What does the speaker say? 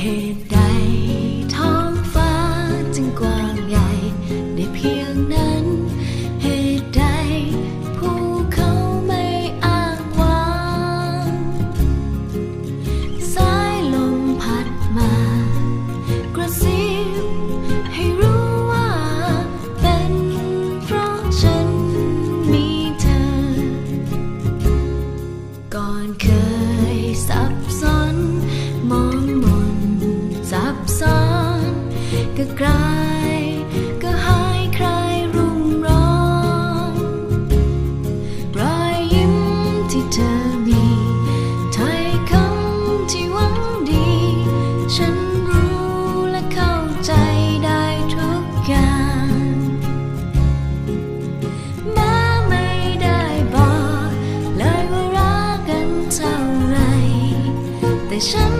down ก็กลายก็หายคลายรุ่มร้อนรอยยิ้มที่เธอมีถ้อยคำที่หวังดี ฉันรู้และเข้าใจได้ทุกอย่างแม้ไม่ได้บอกเลยว่ารักกันเท่าไหรแต่ฉัน